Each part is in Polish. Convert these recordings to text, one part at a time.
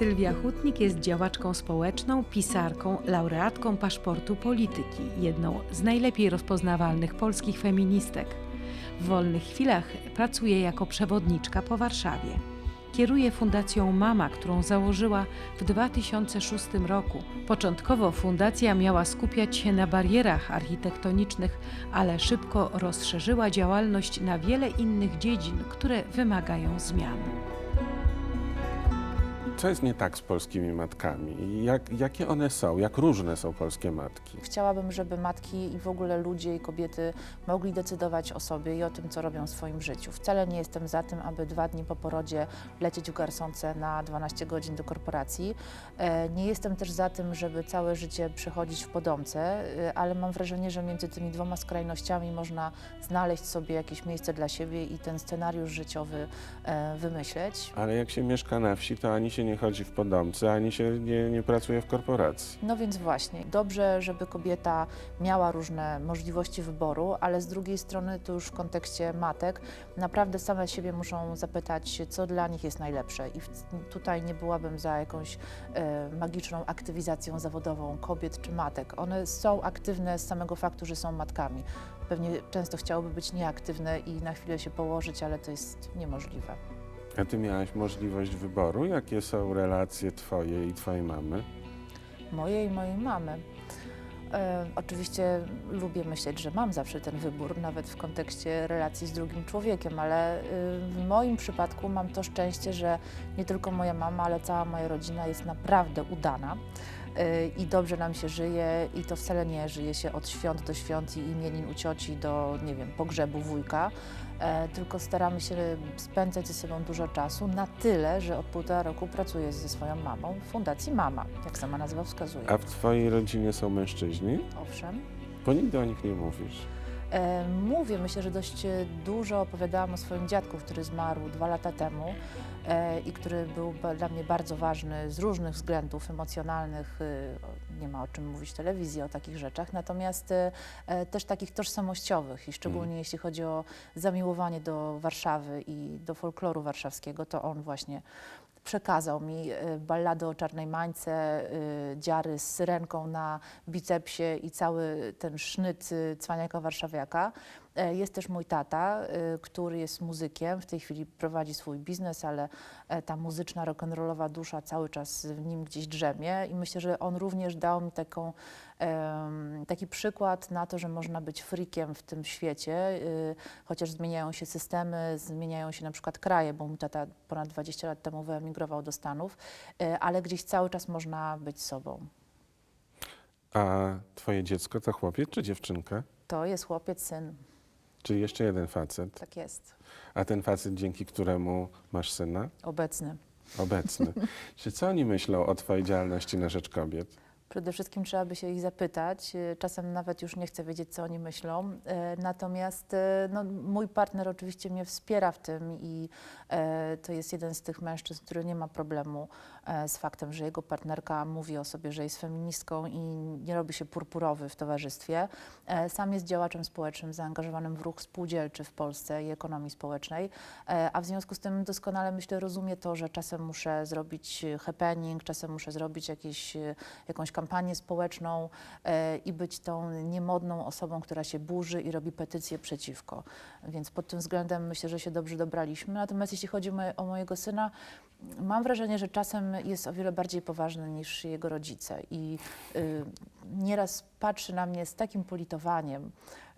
Sylwia Hutnik jest działaczką społeczną, pisarką, laureatką paszportu polityki, jedną z najlepiej rozpoznawalnych polskich feministek. W wolnych chwilach pracuje jako przewodniczka po Warszawie. Kieruje Fundacją Mama, którą założyła w 2006 roku. Początkowo fundacja miała skupiać się na barierach architektonicznych, ale szybko rozszerzyła działalność na wiele innych dziedzin, które wymagają zmian. Co jest nie tak z polskimi matkami? Jak, jakie one są? Jak różne są polskie matki? Chciałabym, żeby matki i w ogóle ludzie i kobiety mogli decydować o sobie i o tym, co robią w swoim życiu. Wcale nie jestem za tym, aby dwa dni po porodzie lecieć w garsonce na 12 godzin do korporacji. E, Nie jestem też za tym, żeby całe życie przechodzić w podomce, e, ale mam wrażenie, że między tymi dwoma skrajnościami można znaleźć sobie jakieś miejsce dla siebie i ten scenariusz życiowy e, wymyśleć. Ale jak się mieszka na wsi, to ani się nie chodzi w podomce, ani się nie, nie pracuje w korporacji. No więc właśnie, dobrze, żeby kobieta miała różne możliwości wyboru, ale z drugiej strony to już w kontekście matek naprawdę same siebie muszą zapytać, co dla nich jest najlepsze. I tutaj nie byłabym za jakąś e, magiczną aktywizacją zawodową kobiet czy matek. One są aktywne z samego faktu, że są matkami. Pewnie często chciałyby być nieaktywne i na chwilę się położyć, ale to jest niemożliwe. A ty miałaś możliwość wyboru? Jakie są relacje twoje i twojej mamy? Mojej i mojej mamy. E, oczywiście lubię myśleć, że mam zawsze ten wybór, nawet w kontekście relacji z drugim człowiekiem, ale y, w moim przypadku mam to szczęście, że nie tylko moja mama, ale cała moja rodzina jest naprawdę udana. Y, I dobrze nam się żyje, i to wcale nie żyje się od świąt do świąt i imienin u cioci do, nie wiem, pogrzebu wujka, e, tylko staramy się spędzać ze sobą dużo czasu, na tyle, że od półtora roku pracuję ze swoją mamą w Fundacji Mama, jak sama nazwa wskazuje. A w twojej rodzinie są mężczyźni? Owszem. Bo nigdy o nich nie mówisz. E, mówię, myślę, że dość e, dużo opowiadałam o swoim dziadku, który zmarł dwa lata temu e, i który był dla mnie bardzo ważny z różnych względów emocjonalnych. nie ma o czym mówić w telewizji o takich rzeczach, natomiast też takich tożsamościowych i szczególnie Mhm. jeśli chodzi o zamiłowanie do Warszawy i do folkloru warszawskiego, to on właśnie przekazał mi e, balladę o czarnej mańce, e, dziary z syrenką na bicepsie i cały ten sznyt e, cwaniaka warszawiaka. E, Jest też mój tata, który jest muzykiem, w tej chwili prowadzi swój biznes, ale e, ta muzyczna, rock'n'rollowa dusza cały czas w nim gdzieś drzemie i myślę, że on również dał mi taką, taki przykład na to, że można być frikiem w tym świecie, y, chociaż zmieniają się systemy, zmieniają się na przykład kraje, bo mój tata ponad 20 lat temu wyemigrował do Stanów, y, ale gdzieś cały czas można być sobą. A twoje dziecko to chłopiec czy dziewczynka? To jest chłopiec, syn, Czy jeszcze jeden facet? tak jest, A ten facet, dzięki któremu masz syna? obecny. Obecny. czy co oni myślą o twojej działalności na rzecz kobiet? Przede wszystkim trzeba by się ich zapytać. E, Czasem nawet już nie chcę wiedzieć, co oni myślą. E, Natomiast e, no, mój partner oczywiście mnie wspiera w tym i to jest jeden z tych mężczyzn, który nie ma problemu z faktem, że jego partnerka mówi o sobie, że jest feministką i nie robi się purpurowy w towarzystwie. Sam jest działaczem społecznym zaangażowanym w ruch spółdzielczy w Polsce i ekonomii społecznej, a w związku z tym doskonale myślę, rozumie to, że czasem muszę zrobić happening, czasem muszę zrobić jakieś, jakąś kampanię społeczną e, i być tą niemodną osobą, która się burzy i robi petycje przeciwko. Więc pod tym względem myślę, że się dobrze dobraliśmy. Natomiast jeśli chodzi o, moje, o mojego syna, mam wrażenie, że czasem jest o wiele bardziej poważny niż jego rodzice i y, nieraz patrzy na mnie z takim politowaniem,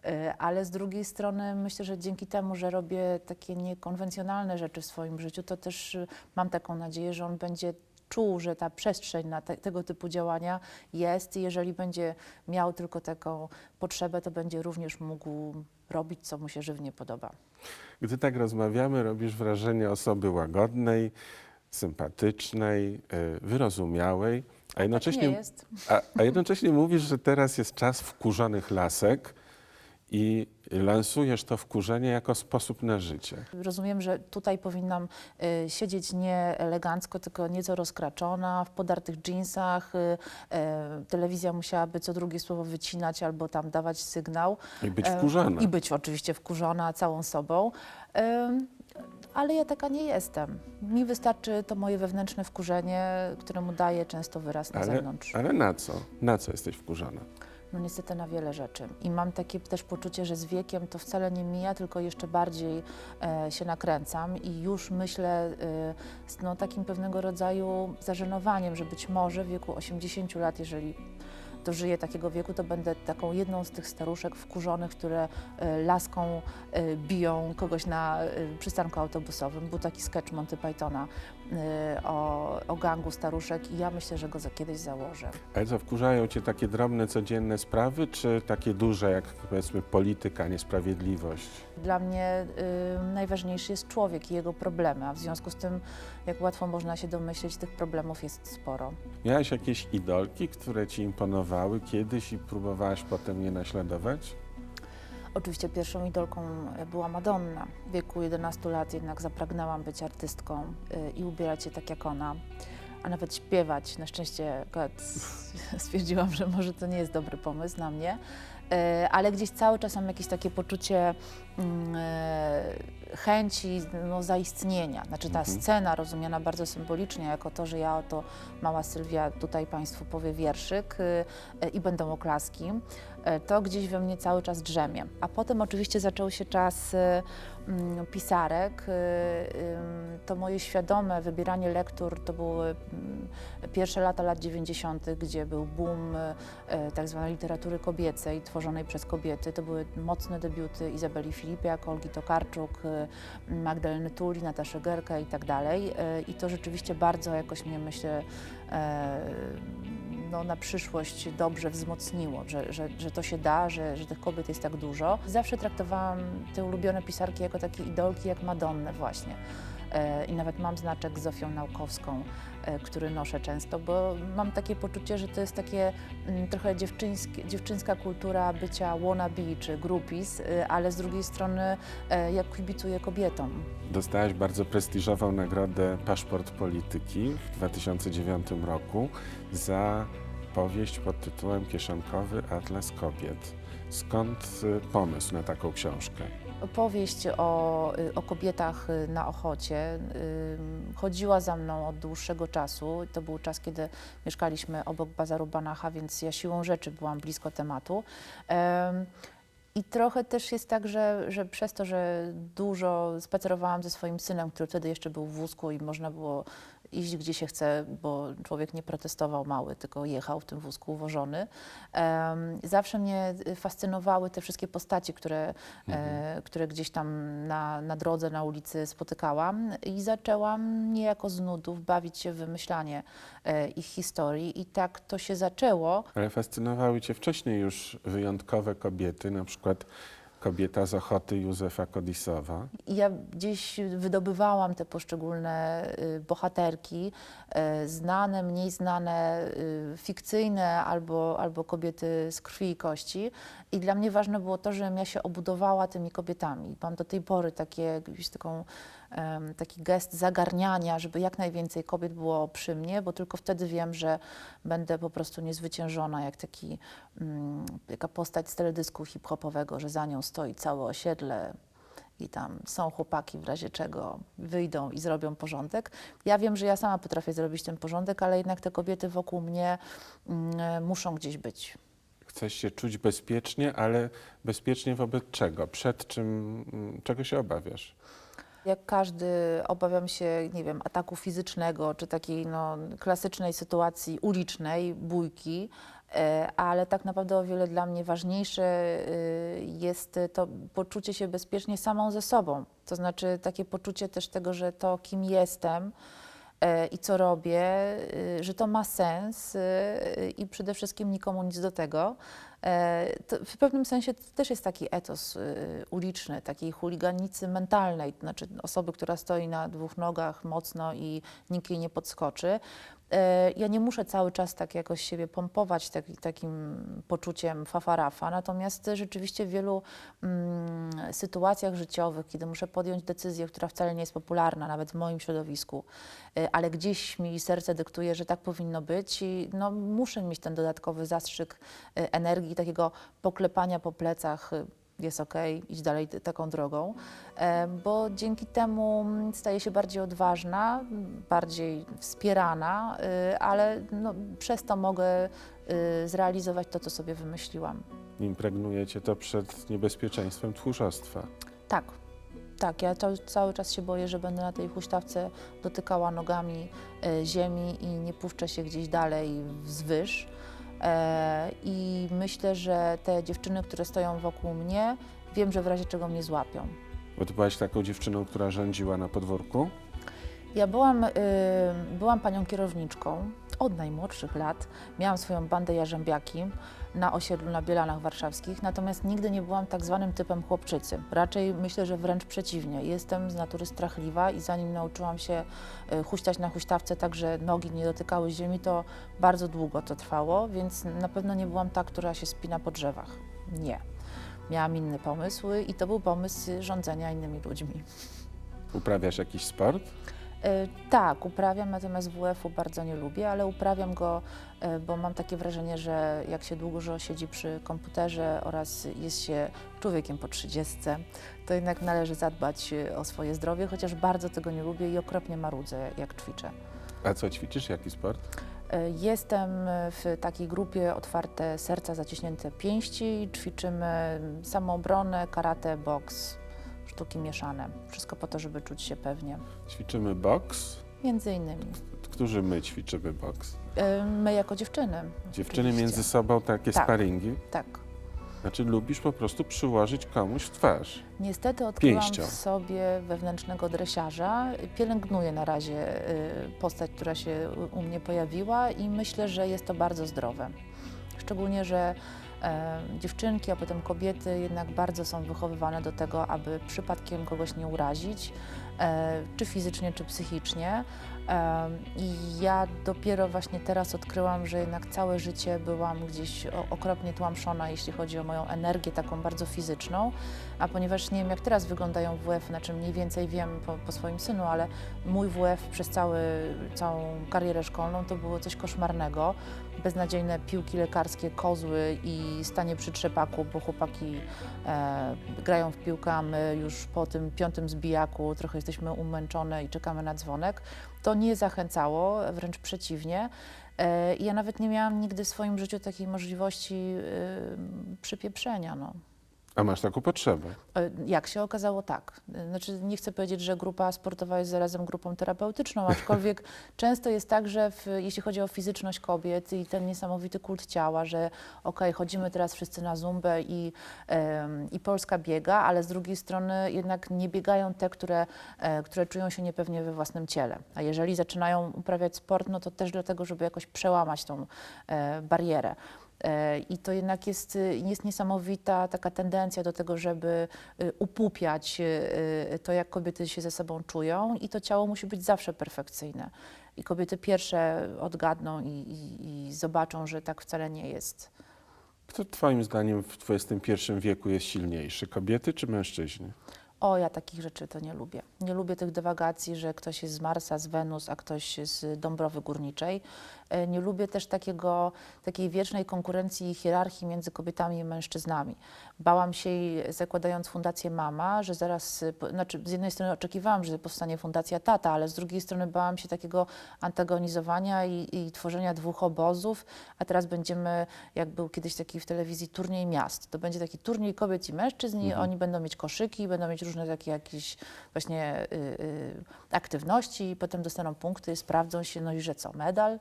y, ale z drugiej strony myślę, że dzięki temu, że robię takie niekonwencjonalne rzeczy w swoim życiu, to też y, mam taką nadzieję, że on będzie czuł, że ta przestrzeń na te, tego typu działania jest i jeżeli będzie miał tylko taką potrzebę, to będzie również mógł robić, co mu się żywnie podoba. Gdy tak rozmawiamy, robisz wrażenie osoby łagodnej, sympatycznej, y, wyrozumiałej, a Tak nie jednocześnie, a, a jednocześnie mówisz, że teraz jest czas wkurzonych lasek i lansujesz to wkurzenie jako sposób na życie. Rozumiem, że tutaj powinnam y, siedzieć nie elegancko, tylko nieco rozkraczona, w podartych dżinsach. Y, y, telewizja musiałaby co drugie słowo wycinać albo tam dawać sygnał. I być wkurzona. I być oczywiście wkurzona całą sobą. Ale ja taka nie jestem. Mi wystarczy to moje wewnętrzne wkurzenie, któremu daję często wyraz na Ale, zewnątrz. ale na co? Na co jesteś wkurzona? No niestety na wiele rzeczy. I mam takie też poczucie, że z wiekiem to wcale nie mija, tylko jeszcze bardziej e, się nakręcam i już myślę e, z no, takim pewnego rodzaju zażenowaniem, że być może w wieku 80 lat, jeżeli dożyję takiego wieku, to będę taką jedną z tych staruszek wkurzonych, które e, laską e, biją kogoś na e, przystanku autobusowym. Był taki sketch Monty Pythona o, o gangu staruszek i ja myślę, że go za kiedyś założę. Ale co, wkurzają cię takie drobne, codzienne sprawy, czy takie duże, jak powiedzmy polityka, niesprawiedliwość? Dla mnie y, najważniejszy jest człowiek i jego problemy, a w związku z tym, jak łatwo można się domyślić, tych problemów jest sporo. Miałaś jakieś idolki, które ci imponowały kiedyś i próbowałaś potem je naśladować? Oczywiście pierwszą idolką y, była Madonna. W wieku 11 lat jednak zapragnęłam być artystką y, i ubierać się tak jak ona, a nawet śpiewać. Na szczęście stwierdziłam, że może to nie jest dobry pomysł na mnie, Y, ale gdzieś cały czas mam jakieś takie poczucie chęci no, zaistnienia. Znaczy ta Mhm. scena rozumiana bardzo symbolicznie, jako to, że ja oto mała Sylwia tutaj Państwu powie wierszyk y, y, i będą oklaski, y, to gdzieś we mnie cały czas drzemie. A potem oczywiście zaczął się czas y, mm, pisarek. y, To moje świadome wybieranie lektur to były mm, pierwsze lata lat 90., gdzie był boom tak zwanej literatury kobiecej, tworzonej przez kobiety. To były mocne debiuty Izabeli Filipiak, Olgi Tokarczuk, y, Magdaleny Tuli, Nataszy Gerkę i tak dalej. Y, I to rzeczywiście bardzo jakoś mnie, myślę, e, no, na przyszłość dobrze wzmocniło, że, że, że to się da, że, że tych kobiet jest tak dużo. Zawsze traktowałam te ulubione pisarki jako takie idolki, jak Madonnę właśnie. E, I nawet mam znaczek z Zofią Naukowską, e, który noszę często, bo mam takie poczucie, że to jest takie mm, trochę dziewczynska kultura bycia wannabe czy groupies, e, ale z drugiej strony jak kibicuję kobietom. Dostałaś bardzo prestiżową nagrodę Paszport Polityki w 2009 roku za powieść pod tytułem Kieszonkowy Atlas Kobiet. Skąd pomysł na taką książkę? Opowieść o, y, o kobietach y, na Ochocie ym, chodziła za mną od dłuższego czasu. To był czas, kiedy mieszkaliśmy obok Bazaru Banacha, więc ja siłą rzeczy byłam blisko tematu. Em, I trochę też jest tak, że, że przez to, że dużo spacerowałam ze swoim synem, który wtedy jeszcze był w wózku i można było iść gdzie się chce, bo człowiek nie protestował mały, tylko jechał w tym wózku uwożony. Em, zawsze mnie fascynowały te wszystkie postaci, które, e, które gdzieś tam na, na drodze, na ulicy spotykałam i zaczęłam niejako z nudów bawić się w wymyślanie e, ich historii i tak to się zaczęło. Ale fascynowały Cię wcześniej już wyjątkowe kobiety, na przykład kobieta z Ochoty Józefa Kodisowa. Ja gdzieś wydobywałam te poszczególne y, bohaterki, y, znane, mniej znane, y, fikcyjne albo, albo kobiety z krwi i kości. I dla mnie ważne było to, żebym ja się obudowała tymi kobietami. Mam do tej pory takie, taką, em, taki gest zagarniania, żeby jak najwięcej kobiet było przy mnie, bo tylko wtedy wiem, że będę po prostu niezwyciężona, jak taki, taka postać z teledysku hip-hopowego, że za nią stoi całe osiedle, i tam są chłopaki w razie czego wyjdą i zrobią porządek. Ja wiem, że ja sama potrafię zrobić ten porządek, ale jednak te kobiety wokół mnie mm, muszą gdzieś być. Chcesz się czuć bezpiecznie, ale bezpiecznie wobec czego? Przed czym, mm, czego się obawiasz? Jak każdy obawiam się, nie wiem, ataku fizycznego czy takiej no, klasycznej sytuacji ulicznej, bójki, e, ale tak naprawdę o wiele dla mnie ważniejsze e, jest to poczucie się bezpiecznie samą ze sobą. To znaczy takie poczucie też tego, że to, kim jestem, i co robię, e, że to ma sens e, i przede wszystkim nikomu nic do tego. E, To w pewnym sensie to też jest taki etos e, uliczny, takiej chuliganicy mentalnej, to znaczy osoby, która stoi na dwóch nogach mocno i nikt jej nie podskoczy. E, Ja nie muszę cały czas tak jakoś siebie pompować taki, takim poczuciem fafarafa, natomiast rzeczywiście w wielu mm, sytuacjach życiowych, kiedy muszę podjąć decyzję, która wcale nie jest popularna, nawet w moim środowisku, e, ale gdzieś mi serce dyktuje, że tak powinno być i no, muszę mieć ten dodatkowy zastrzyk e, energii, takiego poklepania po plecach, jest ok, idź dalej taką drogą, bo dzięki temu mm, staję się bardziej odważna, bardziej wspierana, y, ale no, przez to mogę y, zrealizować to, co sobie wymyśliłam. Impregnujecie to przed niebezpieczeństwem tchórzostwa. Tak, tak. Ja cały czas się boję, że będę na tej huśtawce dotykała nogami e, ziemi i nie puszczę się gdzieś dalej wzwyż. E, I myślę, że te dziewczyny, które stoją wokół mnie, wiem, że w razie czego mnie złapią. Bo ty byłaś taką dziewczyną, która rządziła na podwórku. Ja byłam, y, byłam panią kierowniczką od najmłodszych lat. Miałam swoją bandę jarzębiaki na osiedlu na Bielanach Warszawskich, natomiast nigdy nie byłam tak zwanym typem chłopczycy. Raczej myślę, że wręcz przeciwnie. Jestem z natury strachliwa i zanim nauczyłam się y, huśtać na huśtawce tak, że nogi nie dotykały ziemi, to bardzo długo to trwało, więc na pewno nie byłam ta, która się spina po drzewach. Nie. Miałam inne pomysły i to był pomysł rządzenia innymi ludźmi. Uprawiasz jakiś sport? E, Tak, uprawiam, natomiast WF-u bardzo nie lubię, ale uprawiam go, e, bo mam takie wrażenie, że jak się długo siedzi przy komputerze oraz jest się człowiekiem po 30, to jednak należy zadbać o swoje zdrowie, chociaż bardzo tego nie lubię i okropnie marudzę, jak ćwiczę. A co ćwiczysz? Jaki sport? E, Jestem w takiej grupie Otwarte Serca, Zaciśnięte Pięści. Ćwiczymy samoobronę, karate, boks, sztuki mieszane. Wszystko po to, żeby czuć się pewnie. Ćwiczymy boks. Między innymi. Którzy my ćwiczymy boks? My jako dziewczyny. Dziewczyny Oczywiście. między sobą takie Tak. sparingi? Tak. Znaczy lubisz po prostu przyłożyć komuś w twarz. Niestety odkryłam Pięścią. w sobie wewnętrznego dresiarza. Pielęgnuję na razie y, postać, która się u- u mnie pojawiła i myślę, że jest to bardzo zdrowe. Szczególnie, że dziewczynki, a potem kobiety jednak bardzo są wychowywane do tego, aby przypadkiem kogoś nie urazić, e, czy fizycznie, czy psychicznie. E, I ja dopiero właśnie teraz odkryłam, że jednak całe życie byłam gdzieś okropnie tłamszona, jeśli chodzi o moją energię taką bardzo fizyczną. A ponieważ nie wiem, jak teraz wyglądają WF, znaczy mniej więcej wiem po, po swoim synu, ale mój WF przez cały, całą karierę szkolną to było coś koszmarnego. Beznadziejne piłki lekarskie, kozły i stanie przy trzepaku, bo chłopaki e, grają w piłkę, a my już po tym piątym zbijaku trochę jesteśmy umęczone i czekamy na dzwonek. To nie zachęcało, wręcz przeciwnie. E, ja nawet nie miałam nigdy w swoim życiu takiej możliwości y, przypieprzenia. No. A masz taką potrzebę. E, Jak się okazało, tak. E, Znaczy, nie chcę powiedzieć, że grupa sportowa jest zarazem grupą terapeutyczną, aczkolwiek często jest tak, że w, jeśli chodzi o fizyczność kobiet i ten niesamowity kult ciała, że okej, chodzimy teraz wszyscy na zumbę i, em, i Polska biega, ale z drugiej strony jednak nie biegają te, które, e, które czują się niepewnie we własnym ciele. A jeżeli zaczynają uprawiać sport, no to też dlatego, żeby jakoś przełamać tą e, barierę. E, I to jednak jest, y, jest niesamowita taka tendencja do tego, żeby y, upupiać y, to, jak kobiety się ze sobą czują i to ciało musi być zawsze perfekcyjne. I kobiety pierwsze odgadną i, i, i zobaczą, że tak wcale nie jest. Kto twoim zdaniem w XXI wieku jest silniejszy? Kobiety czy mężczyźni? O, ja takich rzeczy to nie lubię. Nie lubię tych dywagacji, że ktoś jest z Marsa, z Wenus, a ktoś z Dąbrowy Górniczej. E, Nie lubię też takiego, takiej wiecznej konkurencji i hierarchii między kobietami i mężczyznami. Bałam się, zakładając Fundację Mama, że zaraz, po- znaczy z jednej strony oczekiwałam, że powstanie Fundacja Tata, ale z drugiej strony bałam się takiego antagonizowania i, i tworzenia dwóch obozów, a teraz będziemy, jak był kiedyś taki w telewizji turniej miast, to będzie taki turniej kobiet i mężczyzn i Mhm. oni będą mieć koszyki, będą mieć różne takie jakieś właśnie y, y, aktywności i potem dostaną punkty, sprawdzą się, no i że co, medal?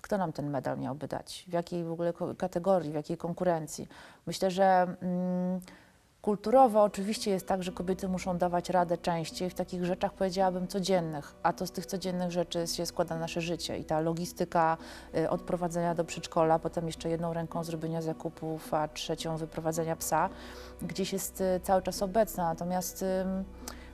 Kto nam ten medal miałby dać? W jakiej w ogóle kategorii, w jakiej konkurencji? Myślę, że mm, kulturowo oczywiście jest tak, że kobiety muszą dawać radę częściej w takich rzeczach, powiedziałabym, codziennych, a to z tych codziennych rzeczy się składa nasze życie i ta logistyka y, od prowadzenia do przedszkola, potem jeszcze jedną ręką zrobienia zakupów, a trzecią wyprowadzenia psa, gdzieś jest y, cały czas obecna. Natomiast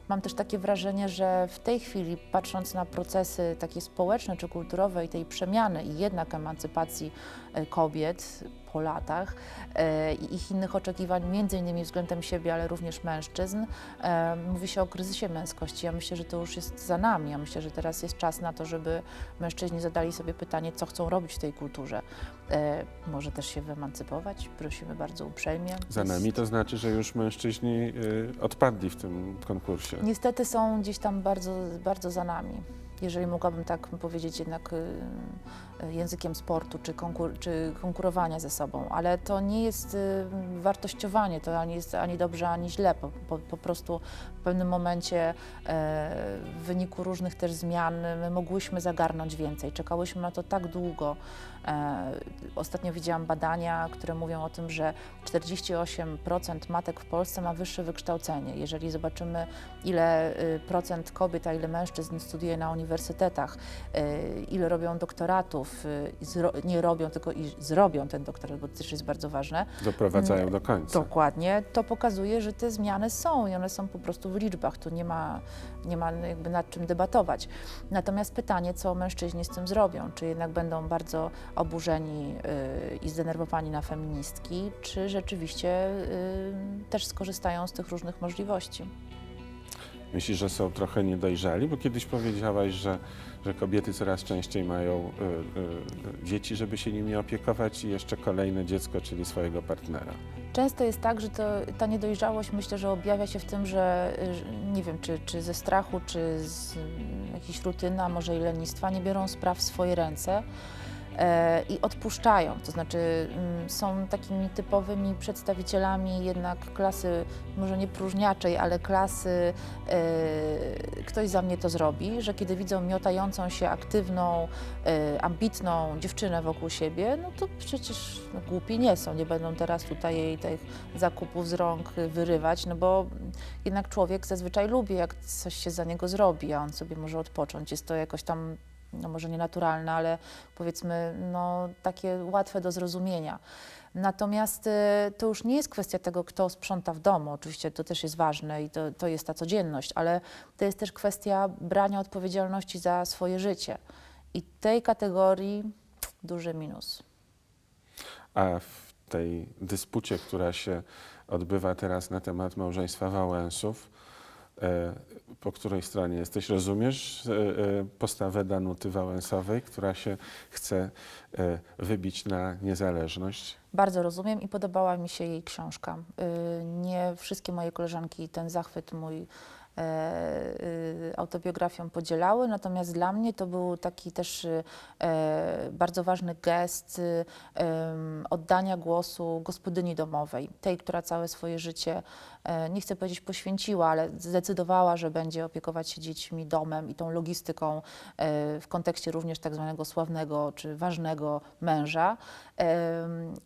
mam też takie wrażenie, że w tej chwili, patrząc na procesy takie społeczne czy kulturowe i tej przemiany i jednak emancypacji y, kobiet, po latach e, i ich innych oczekiwań, między innymi względem siebie, ale również mężczyzn. E, Mówi się o kryzysie męskości. Ja myślę, że to już jest za nami. Ja myślę, że teraz jest czas na to, żeby mężczyźni zadali sobie pytanie, co chcą robić w tej kulturze. E, Może też się wyemancypować. Prosimy bardzo uprzejmie. Za nami to znaczy, że już mężczyźni odpadli w tym konkursie. Niestety są gdzieś tam bardzo, bardzo za nami. Jeżeli mogłabym tak powiedzieć jednak y, y, językiem sportu czy, konkur- czy konkurowania ze sobą, ale to nie jest y, wartościowanie, to ani jest ani dobrze, ani źle. Po, po, po prostu w pewnym momencie e, w wyniku różnych też zmian my mogłyśmy zagarnąć więcej. Czekałyśmy na to tak długo. E, Ostatnio widziałam badania, które mówią o tym, że 48% matek w Polsce ma wyższe wykształcenie. Jeżeli zobaczymy, ile y, procent kobiet, a ile mężczyzn studiuje na uniwersytetach, y, ile robią doktoratów, y, nie robią, tylko i zrobią ten doktorat, bo to też jest bardzo ważne, Doprowadzają do końca. Dokładnie. To pokazuje, że te zmiany są i one są po prostu w liczbach. Tu nie ma, nie ma jakby nad czym debatować. Natomiast pytanie, co mężczyźni z tym zrobią? Czy jednak będą bardzo oburzeni y, i zdenerwowani na feministki, czy rzeczywiście y, też skorzystają z tych różnych możliwości? Myślisz, że są trochę niedojrzali? Bo kiedyś powiedziałaś, że, że kobiety coraz częściej mają y, y, dzieci, żeby się nimi opiekować i jeszcze kolejne dziecko, czyli swojego partnera. Często jest tak, że to, ta niedojrzałość myślę, że objawia się w tym, że y, nie wiem, czy, czy ze strachu, czy z mm, jakiejś rutyny, a może i lenistwa, nie biorą spraw w swoje ręce i odpuszczają. To znaczy mm, są takimi typowymi przedstawicielami jednak klasy, może nie próżniaczej, ale klasy e, ktoś za mnie to zrobi, że kiedy widzą miotającą się, aktywną, e, ambitną dziewczynę wokół siebie, no to przecież no, głupi nie są, nie będą teraz tutaj jej tych zakupów z rąk wyrywać, no bo jednak człowiek zazwyczaj lubi, jak coś się za niego zrobi, a on sobie może odpocząć. Jest to jakoś tam, no może nie naturalne, ale powiedzmy, no takie łatwe do zrozumienia. Natomiast y, to już nie jest kwestia tego, kto sprząta w domu. Oczywiście to też jest ważne i to, to jest ta codzienność, ale to jest też kwestia brania odpowiedzialności za swoje życie. I tej kategorii duży minus. A w tej dyspucie, która się odbywa teraz na temat małżeństwa Wałęsów, po której stronie jesteś? Rozumiesz e, e, postawę Danuty Wałęsowej, która się chce e, wybić na niezależność? Bardzo rozumiem i podobała mi się jej książka. Nie wszystkie moje koleżanki ten zachwyt mój e, autobiografią podzielały, natomiast dla mnie to był taki też y, e, bardzo ważny gest y, oddania głosu gospodyni domowej, tej, która całe swoje życie, e, nie chcę powiedzieć poświęciła, ale zdecydowała, że będzie opiekować się dziećmi, domem i tą logistyką e, w kontekście również tak zwanego sławnego czy ważnego męża.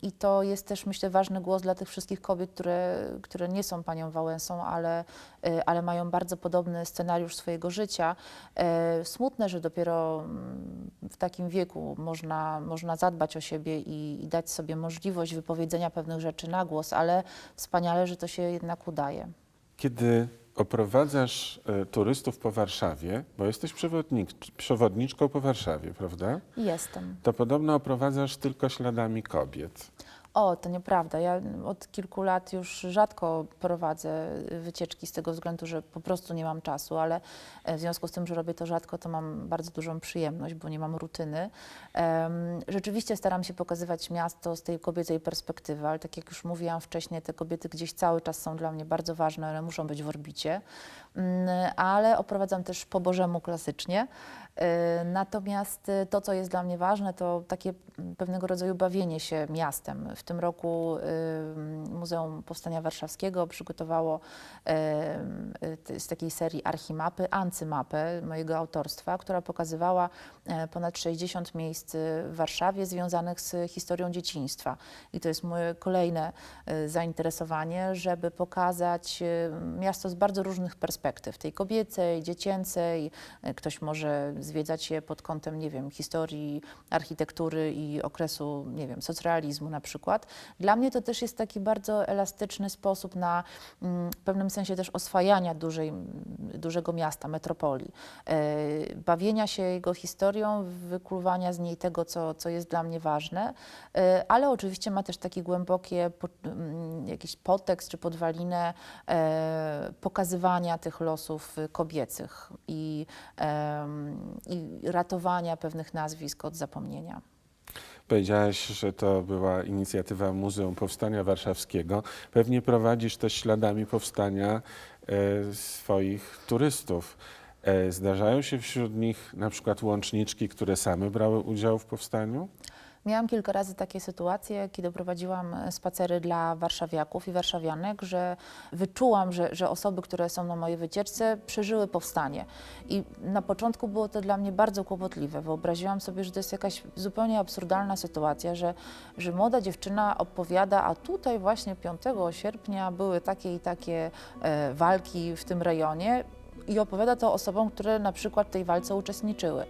I to jest też, myślę, ważny głos dla tych wszystkich kobiet, które, które nie są panią Wałęsą, ale, e, ale mają bardzo podobny scenariusz swojego życia. E, Smutne, że dopiero mm, w takim wieku można, można zadbać o siebie i, i dać sobie możliwość wypowiedzenia pewnych rzeczy na głos, ale wspaniale, że to się jednak udaje. Kiedy oprowadzasz e, turystów po Warszawie, bo jesteś przewodnik, przewodniczką po Warszawie, prawda? Jestem. To podobno oprowadzasz tylko śladami kobiet. O, to nieprawda. Ja od kilku lat już rzadko prowadzę wycieczki z tego względu, że po prostu nie mam czasu, ale e, w związku z tym, że robię to rzadko, to mam bardzo dużą przyjemność, bo nie mam rutyny. Rzeczywiście staram się pokazywać miasto z tej kobiecej perspektywy, ale tak jak już mówiłam wcześniej, te kobiety gdzieś cały czas są dla mnie bardzo ważne, one muszą być w orbicie, Mm, ale oprowadzam też po Bożemu klasycznie. E, Natomiast e, to, co jest dla mnie ważne, to takie mm, pewnego rodzaju bawienie się miastem. W tym roku y, Muzeum Powstania Warszawskiego przygotowało y, y, z takiej serii archimapy, ancymapę mojego autorstwa, która pokazywała e, ponad 60 miejsc w Warszawie związanych z historią dzieciństwa. I to jest moje kolejne y, zainteresowanie, żeby pokazać y, miasto z bardzo różnych perspektyw, tej kobiecej, dziecięcej. Y, Ktoś może zwiedzać je pod kątem, nie wiem, historii, architektury i okresu, nie wiem, socrealizmu na przykład. Dla mnie to też jest taki bardzo elastyczny sposób na mm, w pewnym sensie też oswajania dużej, dużego miasta, metropolii, e, bawienia się jego historią, wykluwania z niej tego, co, co jest dla mnie ważne, e, ale oczywiście ma też taki głębokie mm, jakiś podtekst czy podwalinę e, pokazywania tych losów kobiecych i, i ratowania pewnych nazwisk od zapomnienia. Powiedziałaś, że to była inicjatywa Muzeum Powstania Warszawskiego. Pewnie prowadzisz też śladami powstania e, swoich turystów. E, zdarzają się wśród nich na przykład łączniczki, które same brały udział w powstaniu? Miałam kilka razy takie sytuacje, kiedy prowadziłam e, spacery dla warszawiaków i warszawianek, że wyczułam, że, że osoby, które są na mojej wycieczce, przeżyły powstanie. I na początku było to dla mnie bardzo kłopotliwe. Wyobraziłam sobie, że to jest jakaś zupełnie absurdalna sytuacja, że, że młoda dziewczyna opowiada, a tutaj właśnie 5 sierpnia były takie i takie e, walki w tym rejonie i opowiada to osobom, które na przykład w tej walce uczestniczyły.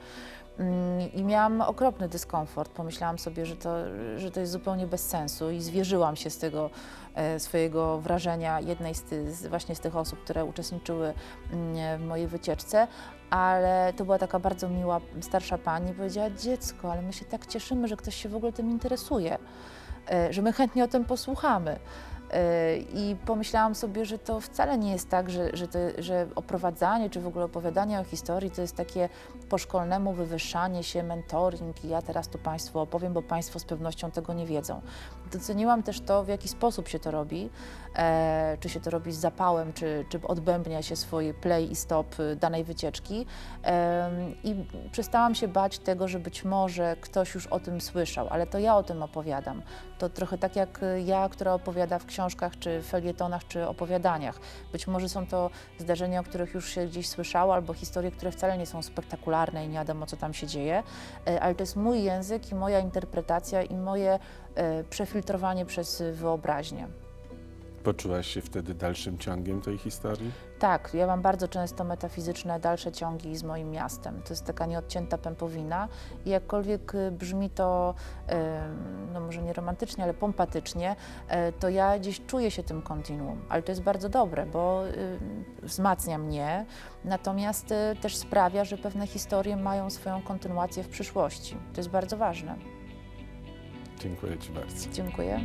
I miałam okropny dyskomfort. Pomyślałam sobie, że to, że to jest zupełnie bez sensu i zwierzyłam się z tego e, swojego wrażenia jednej z, ty, właśnie z tych osób, które uczestniczyły mm, w mojej wycieczce, ale to była taka bardzo miła starsza pani. Powiedziała, dziecko, ale my się tak cieszymy, że ktoś się w ogóle tym interesuje, e, że my chętnie o tym posłuchamy. E, I pomyślałam sobie, że to wcale nie jest tak, że, że, to, że oprowadzanie czy w ogóle opowiadanie o historii to jest takie po szkolnemu wywyższanie się, mentoring i ja teraz tu Państwu opowiem, bo Państwo z pewnością tego nie wiedzą. Doceniłam też to, w jaki sposób się to robi, e, czy się to robi z zapałem, czy, czy odbębnia się swoje play i stop y, danej wycieczki e, i przestałam się bać tego, że być może ktoś już o tym słyszał, ale to ja o tym opowiadam. To trochę tak jak y, ja, która opowiada w książkach, czy felietonach, czy opowiadaniach. Być może są to zdarzenia, o których już się gdzieś słyszało, albo historie, które wcale nie są spektakularne i nie wiadomo, co tam się dzieje, e, ale to jest mój język i moja interpretacja i moje e, przefiltrowanie przez wyobraźnię. Poczułaś się wtedy dalszym ciągiem tej historii? Tak, ja mam bardzo często metafizyczne dalsze ciągi z moim miastem. To jest taka nieodcięta pępowina i jakkolwiek y, brzmi to, no może nie romantycznie, ale pompatycznie, e, to ja gdzieś czuję się tym kontinuum, ale to jest bardzo dobre, bo y, wzmacnia mnie, natomiast y, też sprawia, że pewne historie mają swoją kontynuację w przyszłości. To jest bardzo ważne. Dziękuję Ci bardzo. Dziękuję.